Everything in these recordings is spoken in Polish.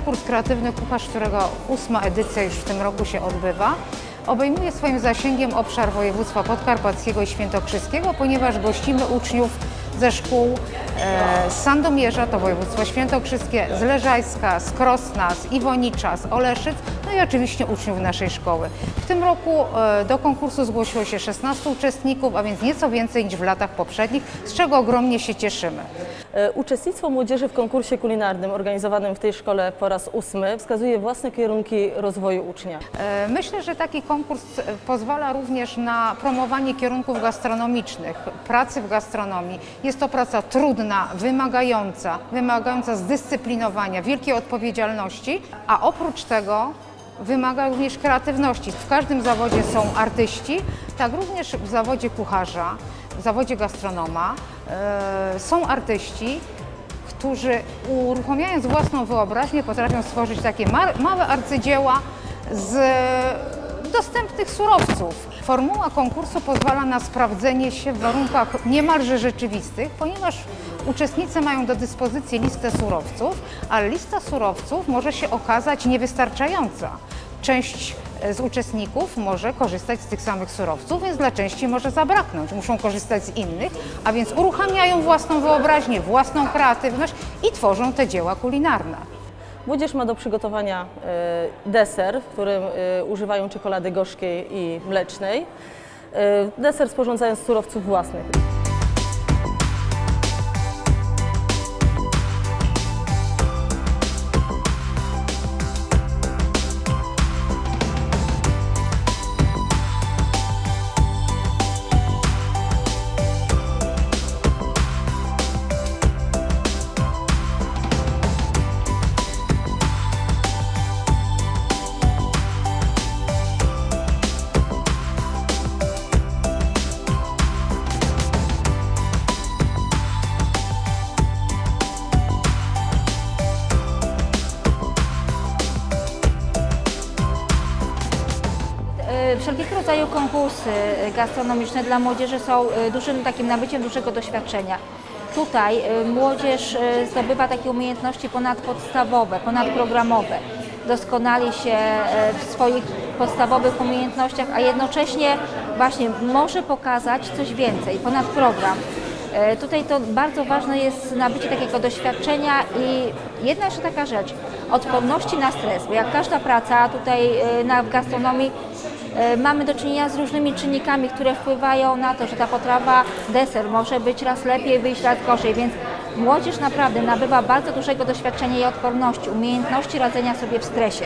konkurs Kreatywny Kucharz, którego ósma edycja już w tym roku się odbywa, obejmuje swoim zasięgiem obszar województwa podkarpackiego i świętokrzyskiego, ponieważ gościmy uczniów ze szkół z Sandomierza, to województwo świętokrzyskie, z Leżajska, z Krosna, z Iwonicza, z Oleszyc, no i oczywiście uczniów naszej szkoły. W tym roku e, do konkursu zgłosiło się 16 uczestników, a więc nieco więcej niż w latach poprzednich, z czego ogromnie się cieszymy. E, Uczestnictwo młodzieży w konkursie kulinarnym organizowanym w tej szkole po raz ósmy wskazuje własne kierunki rozwoju ucznia. E, Myślę, że taki konkurs e, pozwala również na promowanie kierunków gastronomicznych, pracy w gastronomii. Jest to praca trudna, wymagająca, wymagająca zdyscyplinowania, wielkiej odpowiedzialności, a oprócz tego wymaga również kreatywności. W każdym zawodzie są artyści, tak również w zawodzie kucharza, w zawodzie gastronoma e, są artyści, którzy uruchamiając własną wyobraźnię potrafią stworzyć takie ma- małe arcydzieła z dostępnych surowców. Formuła konkursu pozwala na sprawdzenie się w warunkach niemalże rzeczywistych, ponieważ uczestnicy mają do dyspozycji listę surowców, ale lista surowców może się okazać niewystarczająca. Część e, z uczestników może korzystać z tych samych surowców, więc dla części może zabraknąć. Muszą korzystać z innych, a więc uruchamiają własną wyobraźnię, własną kreatywność i tworzą te dzieła kulinarne. Młodzież ma do przygotowania e, deser, w którym e, używają czekolady gorzkiej i mlecznej. E, Deser sporządzając z surowców własnych. Gastronomiczne dla młodzieży są e, dużym takim nabyciem dużego doświadczenia. Tutaj e, młodzież e, zdobywa takie umiejętności ponadpodstawowe, ponadprogramowe. Doskonali się w swoich podstawowych umiejętnościach, a jednocześnie właśnie może pokazać coś więcej, ponad program. Tutaj to bardzo ważne jest nabycie takiego doświadczenia i jedna jeszcze taka rzecz, odporności na stres, bo jak każda praca tutaj na, w gastronomii mamy do czynienia z różnymi czynnikami, które wpływają na to, że ta potrawa, deser może być raz lepiej, wyjść raz gorzej, więc młodzież naprawdę nabywa bardzo dużego doświadczenia i odporności, umiejętności radzenia sobie w stresie.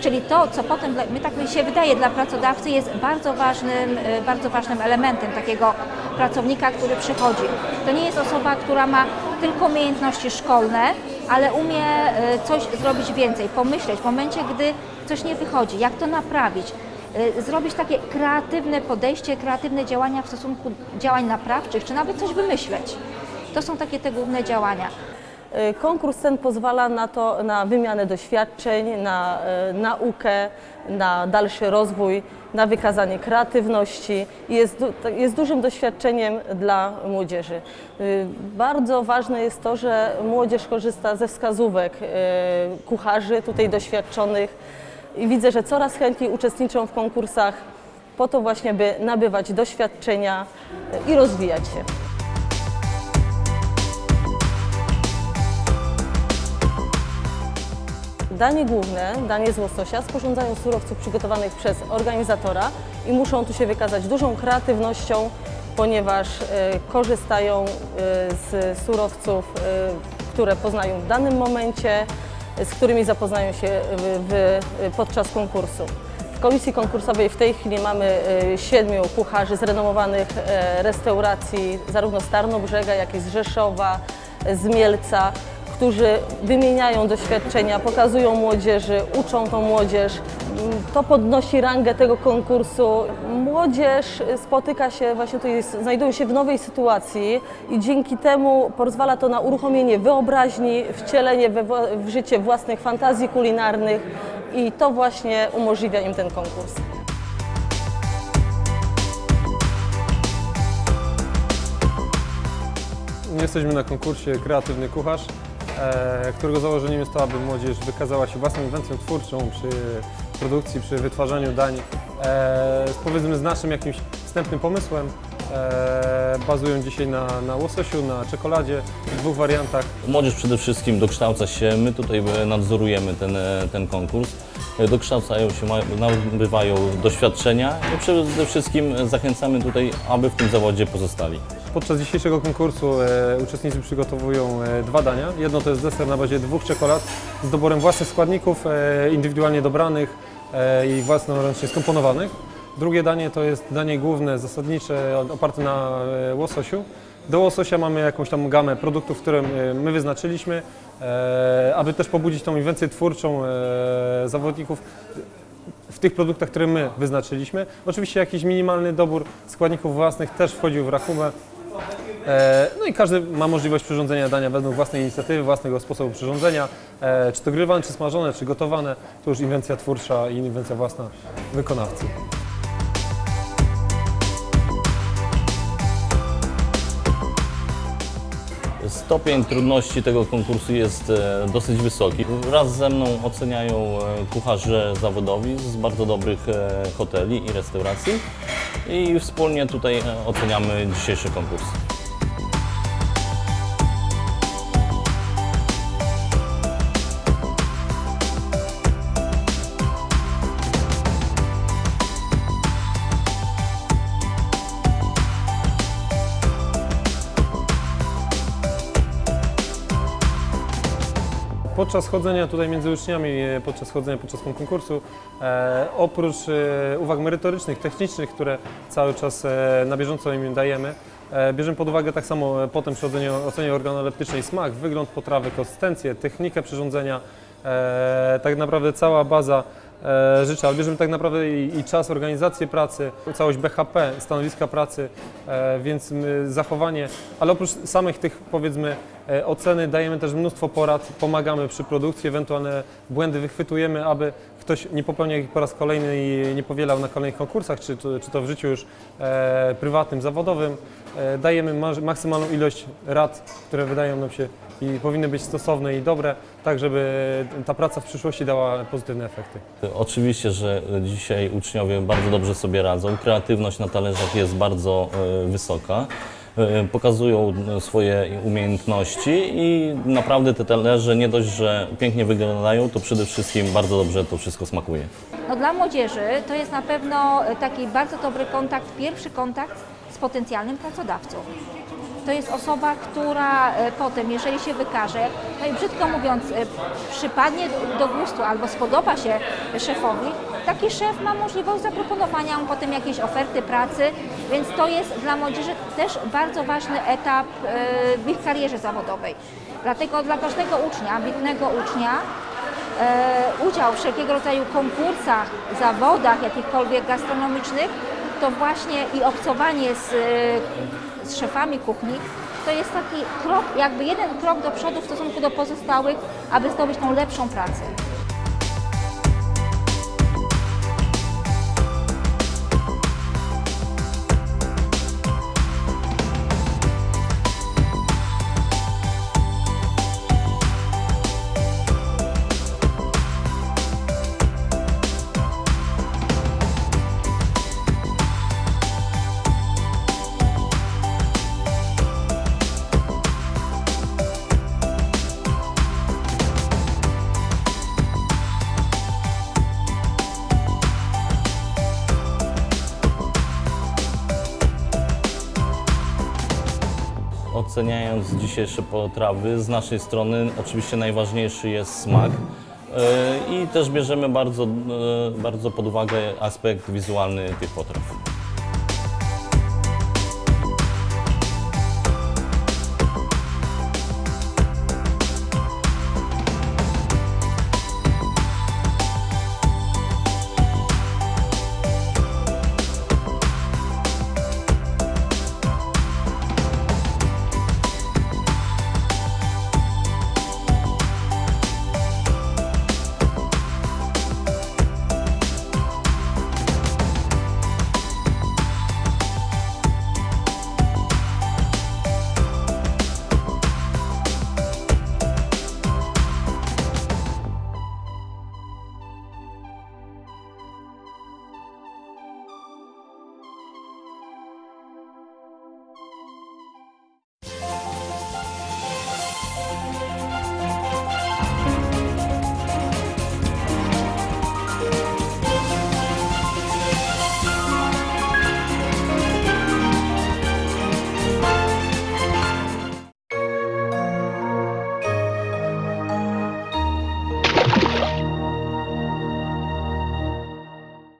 Czyli to, co potem, mi tak mi się wydaje, dla pracodawcy jest bardzo ważnym, e, bardzo ważnym elementem takiego pracownika, który przychodzi. To nie jest osoba, która ma tylko umiejętności szkolne, ale umie e, coś zrobić więcej, pomyśleć w momencie, gdy coś nie wychodzi, jak to naprawić, e, zrobić takie kreatywne podejście, kreatywne działania w stosunku działań naprawczych, czy nawet coś wymyśleć. To są takie te główne działania. E, Konkurs ten pozwala na to, na wymianę doświadczeń, na e, naukę, na dalszy rozwój, na wykazanie kreatywności jest, jest dużym doświadczeniem dla młodzieży. Bardzo ważne jest to, że młodzież korzysta ze wskazówek kucharzy tutaj doświadczonych i widzę, że coraz chętniej uczestniczą w konkursach po to właśnie, by nabywać doświadczenia i rozwijać się. Danie główne, danie z łososia, sporządzają surowców przygotowanych przez organizatora i muszą tu się wykazać dużą kreatywnością, ponieważ e, korzystają e, z surowców, e, które poznają w danym momencie, z którymi zapoznają się w, w, podczas konkursu. W komisji konkursowej w tej chwili mamy e, siedmiu kucharzy z renomowanych e, restauracji, zarówno z Tarnobrzega, jak i z Rzeszowa, z Mielca, którzy wymieniają doświadczenia, pokazują młodzieży, uczą tą młodzież. To podnosi rangę tego konkursu. Młodzież spotyka się, właśnie tutaj znajdują się w nowej sytuacji i dzięki temu pozwala to na uruchomienie wyobraźni, wcielenie we, w życie własnych fantazji kulinarnych i to właśnie umożliwia im ten konkurs. Jesteśmy na konkursie Kreatywny Kucharz. E, którego założeniem jest to, aby młodzież wykazała się własną inwencją twórczą przy produkcji, przy wytwarzaniu dań, e, powiedzmy z naszym jakimś wstępnym pomysłem. E, bazują dzisiaj na, na łososiu, na czekoladzie w dwóch wariantach. Młodzież przede wszystkim dokształca się, my tutaj nadzorujemy ten, ten konkurs, dokształcają się, nabywają doświadczenia i przede wszystkim zachęcamy tutaj, aby w tym zawodzie pozostali. Podczas dzisiejszego konkursu e, uczestnicy przygotowują e, dwa dania. Jedno to jest deser na bazie dwóch czekolad z doborem własnych składników, e, indywidualnie dobranych e, i własnoręcznie skomponowanych. Drugie danie to jest danie główne, zasadnicze, oparte na e, łososiu. Do łososia mamy jakąś tam gamę produktów, które e, my wyznaczyliśmy, e, aby też pobudzić tą inwencję twórczą e, zawodników w tych produktach, które my wyznaczyliśmy. Oczywiście jakiś minimalny dobór składników własnych też wchodził w rachubę. E, No i każdy ma możliwość przyrządzenia dania według własnej inicjatywy, własnego sposobu przyrządzenia. E, Czy to grywane, czy smażone, czy gotowane, to już inwencja twórcza i inwencja własna wykonawcy. Stopień trudności tego konkursu jest e, dosyć wysoki. Wraz ze mną oceniają e, kucharze zawodowi z bardzo dobrych e, hoteli i restauracji i wspólnie tutaj oceniamy dzisiejszy konkurs. Podczas chodzenia tutaj między uczniami, e, podczas chodzenia podczas konkursu, e, oprócz e, uwag merytorycznych, technicznych, które cały czas na bieżąco im dajemy, bierzemy pod uwagę tak samo potem przy ocenie, ocenie organoleptycznej smak, wygląd potrawy, konsystencję, technikę przyrządzenia, tak naprawdę cała baza życia, ale bierzemy tak naprawdę i, i czas, organizację pracy, całość BHP, stanowiska pracy, e, więc zachowanie, ale oprócz samych tych powiedzmy e, oceny dajemy też mnóstwo porad, pomagamy przy produkcji, ewentualne błędy wychwytujemy, aby ktoś nie popełniał ich po raz kolejny i nie powielał na kolejnych konkursach, czy czy to w życiu już e, prywatnym, zawodowym. E, dajemy ma- maksymalną ilość rad, które wydają nam się i powinny być stosowne i dobre, tak żeby ta praca w przyszłości dała pozytywne efekty. Oczywiście, że dzisiaj uczniowie bardzo dobrze sobie radzą. Kreatywność na talerzach jest bardzo e, wysoka. E, Pokazują swoje umiejętności i naprawdę te talerze nie dość, że pięknie wyglądają, to przede wszystkim bardzo dobrze to wszystko smakuje. No, dla młodzieży to jest na pewno taki bardzo dobry kontakt, pierwszy kontakt z potencjalnym pracodawcą. To jest osoba, która e, potem, jeżeli się wykaże, no i brzydko mówiąc, e, przypadnie do- gustu albo spodoba się szefowi, taki szef ma możliwość zaproponowania mu potem jakiejś oferty pracy, więc to jest dla młodzieży też bardzo ważny etap e, w ich karierze zawodowej. Dlatego dla każdego ucznia, ambitnego ucznia, udział w wszelkiego rodzaju konkursach, zawodach jakichkolwiek gastronomicznych, to właśnie i obcowanie z, e, z szefami kuchni, to jest taki krok, jakby jeden krok do przodu w stosunku do pozostałych, aby zdobyć tą lepszą pracę. Oceniając dzisiejsze potrawy, z naszej strony oczywiście najważniejszy jest smak. E, I też bierzemy bardzo, e, bardzo pod uwagę aspekt wizualny tych potraw.